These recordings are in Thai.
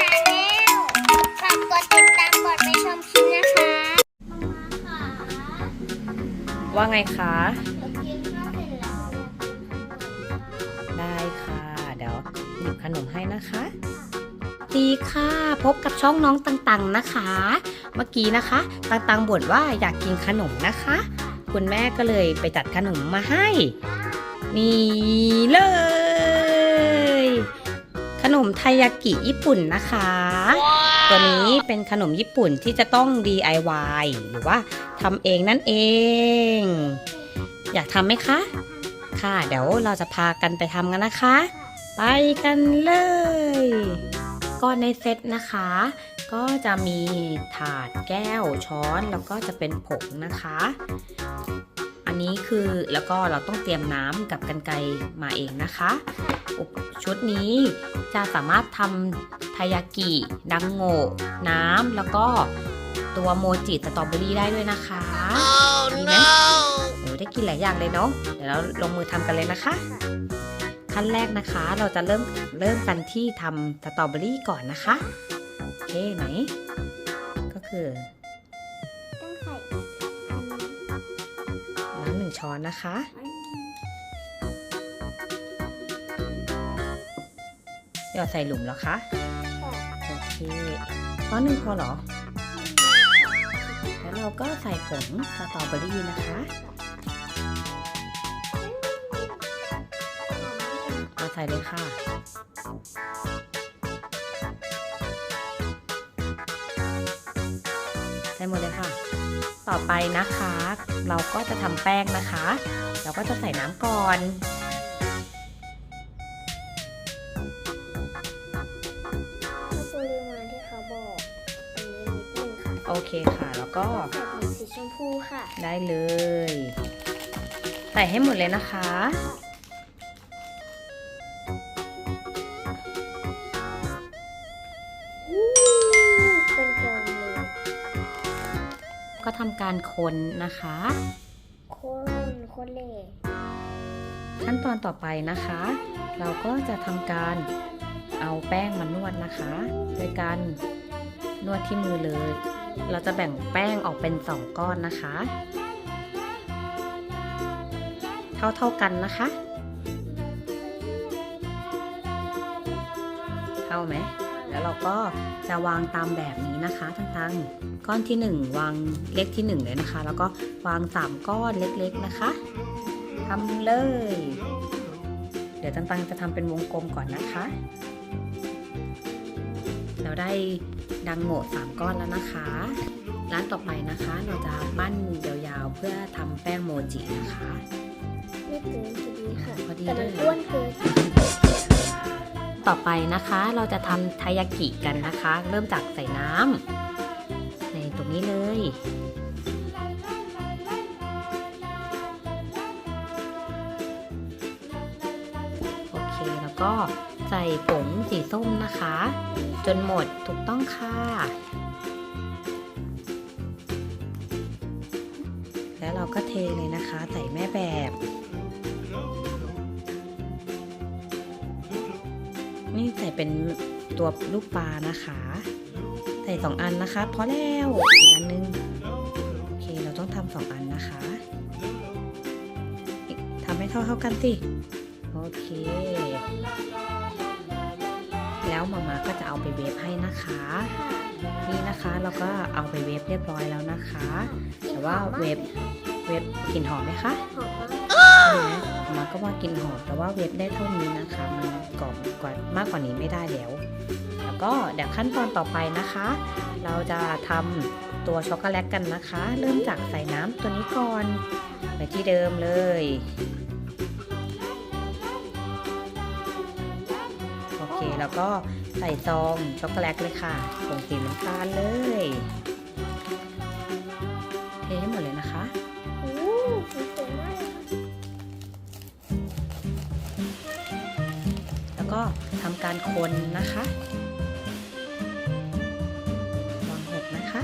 ชาแนลฝากกดติดตามกดไปชมคลิปนะคะมาค่ะว่าไงคะเรากินข้าวเสร็จแล้วได้ค่ะ เดี๋ยวหยิบขนมให้นะคะ ดีค่ะพบกับช่องน้องตังๆนะคะ เมื่อกี้นะคะตังๆบ่นว่าอยากกินขนมนะคะ คุณแม่ก็เลยไปจัดขนมมาให้ นี่เลย นมไทยากิญี่ปุ่นนะคะตัวนี้เป็นขนมญี่ปุ่นที่จะต้อง DIY หรือว่าทำเองนั่นเอง อยากทำไหมคะ ค่ะ เดี๋ยวเราจะพากันไปทำกันนะคะ ไปกันเลย ก็ในเซตนะคะ ก็จะมีถาดแก้วช้อนแล้วก็จะเป็นผงนะคะอั นนี้คือแล้วก็เราต้องเตรียมน้ำกับกันไกรมาเองนะคะอุปชุดนี้จะสามารถทำทายากิดังโงะน้ำแล้วก็ตัวโมจิสตรอเบอรี่ได้ด้วยนะคะดีไหมโอ้ได้กินหลายอย่างเลยเนาะเดี๋ยวเราลงมือทำกันเลยนะคะ ขั้นแรกนะคะเราจะเริ่มเริ่มกันที่ทำสตรอเบอรี่ก่อนนะคะโอเคไหมก็คือ ช้อนนะคะเดี๋ยวใส่หลุมแล้วคะ โอเคช้อนหนึ่งพอเหรอ แล้วเราก็ใส่ผงสตรอเบอรี่นะคะเอาใส่เลยค่ะ ใส่หมดเลยค่ะ ต่อไปนะคะ เราก็จะทำแป้งนะคะ เราก็จะใส่น้ำก่อนถ้าปริมาณที่เขาบอกอันนี้นิดนึงค่ะโอเคค่ะ แล้วก็ใส่ผงสีชมพูค่ะ ได้เลย ใส่ให้หมดเลยนะคะ ก็ทำการคนนะคะโคนโคนเล่ขั้นตอนต่อไปนะคะ เราก็จะทำการเอาแป้งมานวดนะคะ โดยการนวดที่มือเลย เราจะแบ่งแป้งออกเป็นสองก้อนนะคะ เท่าเท่าๆกันนะคะ เท่าไหม แล้วเราก็จะวางตามแบบนี้นะคะต่างๆ ก้อนที่ 1 วางเลขที่ 1 เลยนะคะ แล้วก็วาง 3 ก้อนเล็กๆนะคะทำเลย เดี๋ยวต่างๆจะทำเป็นวงกลมก่อนนะคะ เราได้ดังโง่สามก้อนแล้วนะคะร้านต่อไปนะคะเราจะปั้นยาวๆเพื่อทำแป้งโมจินะคะไม่เกินจะดีค่ะพอดีแต่มันเลยอ้วนเกิน ต่อไปนะคะ เราจะทำทายากิกันนะคะ เริ่มจากใส่น้ำในตรงนี้เลย โอเคแล้วก็ใส่ผงสีส้มนะคะ จนหมดถูกต้องค่ะ แล้วเราก็เทเลยนะคะ ใส่แม่แบบ นี่ใส่เป็นตัวลูกปลานะคะ ใส่สองอันนะคะพอแล้วอีกอันนึงโอเคเราต้องทำสองอันนะคะทำให้เท่าเท่าๆกันสิโอเค แล้วมามาก็จะเอาไปเวฟให้นะคะ นี่นะคะเราก็เอาไปเวฟเรียบร้อยแล้วนะคะ แต่ว่าเวฟเวฟกลิ่นหอมไหมคะหอมมากใช่ไห มาก็ว่ากินหอมแต่ว่าเวฟได้เท่านี้นะคะมันกรอบกว่ามากกว่านี้ไม่ได้แล้ว แล้วก็เดี๋ยวขั้นตอนต่อไปนะคะ เราจะทำตัวช็อกโกแลตกันนะคะ เริ่มจากใส่น้ำตัวนี้ก่อนไปที่เดิมเลยโอเคแล้วก็ใส่ซองช็อกโกแลตเลยค่ะผงสีน้ำตาลเลย ก็ทำการคนนะคะวางหกนะคะ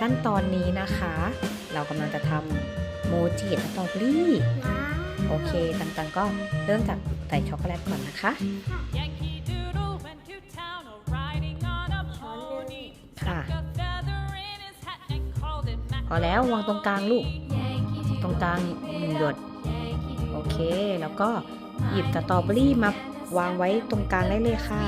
ขั้นตอนนี้นะคะ เรากำลังจะทำโมจิสตรอเบอรี่ว้าวโอเคต่างๆก็เริ่มจากใส่ช็อกโกแลตก่อนนะคะ Yankee Doodle went to town a riding on a pony. ค่ะ A feather in his hat and called it พอแล้ววางตรงกลางลูก ตรงกลางหนึ่งหยดโอเค แล้วก็หยิบสตรอเบอรี่มาวางไว้ตรงกลางได้เลยค่ะ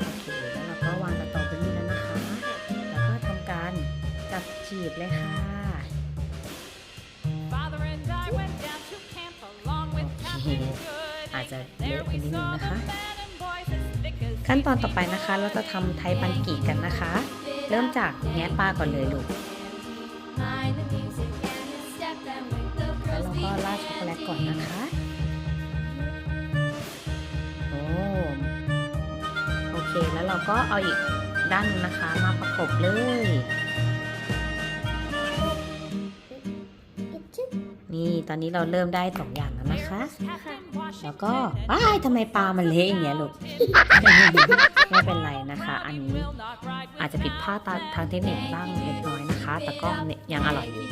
โอเค แล้วเราก็วางสตรอเบอรี่แล้วนะคะ แล้วก็ทำการจับจีบเลยค่ะ Father and I went down to camp along with Captain Good. อาจจะเย There อะไป we นิดนึง saw นะ the คะ men and boys as thick as ขั้นตอนต่อไปนะคะเราจะทำไทยบันกีกันนะคะ เริ่มจากแงะปลาก่อนเลยลูก แล้วเราก็ราดช็อกโกแลตก่อนนะคะ โอ้ โอเค แล้วเราก็เอาอีกด้านนึงนะคะมาประกบเลย นี่ ตอนนี้เราเริ่มได้สองอย่าง นะคะ Captain Washington แล้วก็ว้ายทำไมปลามันเละอย่างเงี้ยลูก ไม่เป็นไรนะคะ อันนี้ will not ride อาจจะผิดพลาดทางเทคนิคบ้างเล็กน้อยนะคะ แต่ก็ยังอร่อยอยู่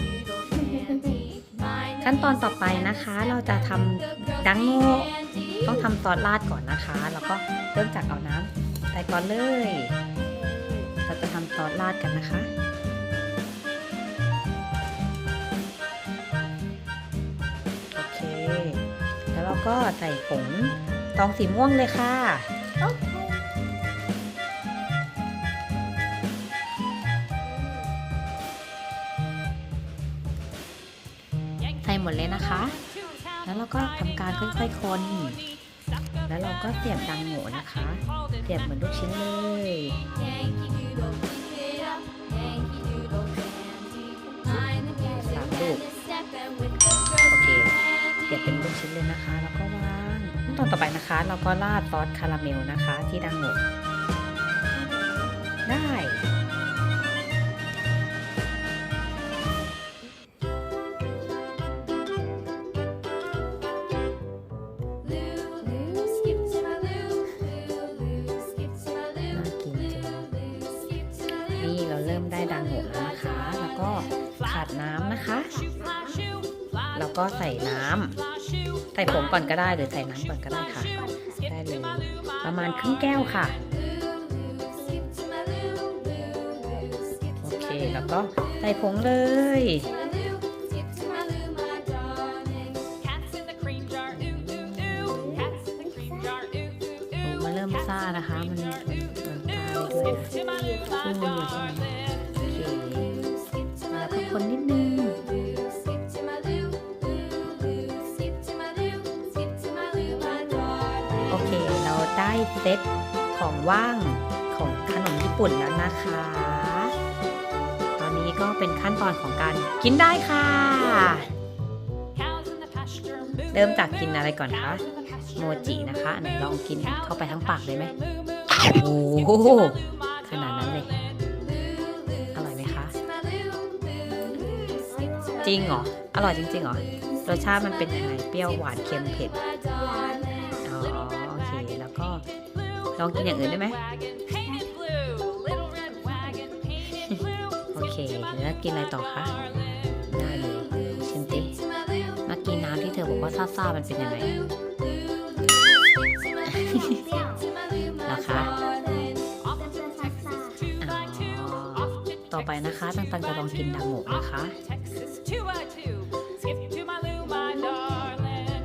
ขั้นตอนต่อไปนะคะ เราจะทำดังโง่ต้องทำซอสราดก่อนนะคะ แล้วก็เริ่มจากเอาน้ำใส่ก่อนเลย เราจะทำซอสราดกันนะคะ ก็ใส่ผงตองสีม่วงเลยค่ะ ใส่หมดเลยนะคะ แล้วเราก็ทำการค่อยๆคนแล้วเราก็เสียบดังโง่นะคะ เสียบเหมือนลูกชิ้นเลยสามลูก เสียบเป็นลูกชิ้นเลยนะคะ แล้วก็วางขั้นตอนต่อไปนะคะ เราก็ราดซอสคาราเมลนะคะ ที่ดังโง่ได้น่ากินจังนี่เราเริ่มได้ดังโง่แล้วนะคะ แล้วก็ขาดน้ำนะคะ แล้วก็ใส่น้ำใส่ผงก่อนก็ได้หรือใส่น้ำก่อนก็ได้ค่ะ ได้เลยประมาณครึ่งแก้วค่ะโอเคแล้วก็ใส่ผงเลย Cats in the cream jar, ooh, ooh, ooh. Cats in the cream jar, ooh, ooh, ผง ooh. มันเริ่มซ่านะคะ มันมันมันตายด้วย Skip to ได้เซตของว่างของขนมญี่ปุ่นแล้วนะคะ ตอนนี้ก็เป็นขั้นตอนของการกินได้ค่ะ เริ่มจากกินอะไรก่อนคะ โมจินะคะ ไหนลองกินเข้าไปทั้งปากเลยไหมโอ้โหขนาดนั้นเลย อร่อยไหมคะ จริงเหรอ อร่อยจริงๆเหรอ รสชาติมันเป็นยังไง เปรี้ยวหวานเค็มเผ็ด องกินอย่างอื่นได้ไหม Wagon painted blue, little red wagon painted blue. โอเคแล้วกินอะไรต่อคะ ได้เลยชิมติเมื่อกี้น้ำที่เธอบอกว่าซ่าๆมันเป็นยังไงเหรอคะ Off to Texas, two by two. Off to ต่อไปนะคะตังตังจะลองกินดังโมกนะคะ Texas, two by two. Skip to my loo, my darling.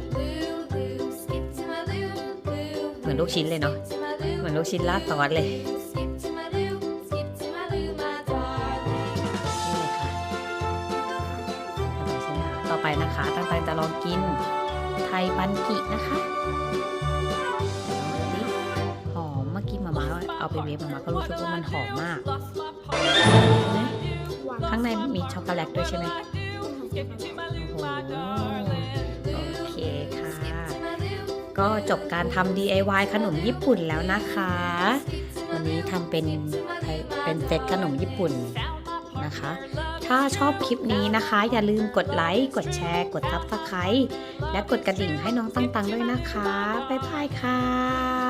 เหมือนลูกชิ้นเลยเนาะเห มือนลูกชิ้นราดซอสเลยนี่เลยค่ะอร่อยใช่ไหมคะต่อไปนะคะตังตังจะลองกินไทยบันกินะคะลองดูสิหอมเมื่อกี้มาม่าเอาไปเวฟมาม่าก็รู้สึกว่ามันหอมมาก Lost my ใช่ไหม part. ข้างในมีช็อกโกแลตด้วยใช่ไหม Skip to my โอ้ loo, โห ก็จบการทำ DIY ขนมญี่ปุ่นแล้วนะคะ วันนี้ทำเป็นเป็นเซตขนมญี่ปุ่นนะคะ ถ้าชอบคลิปนี้นะคะ อย่าลืมกดไลค์ กดแชร์ กด Subscribe และกดกระดิ่งให้น้องตังตังด้วยนะคะ บ๊ายบายค่ะ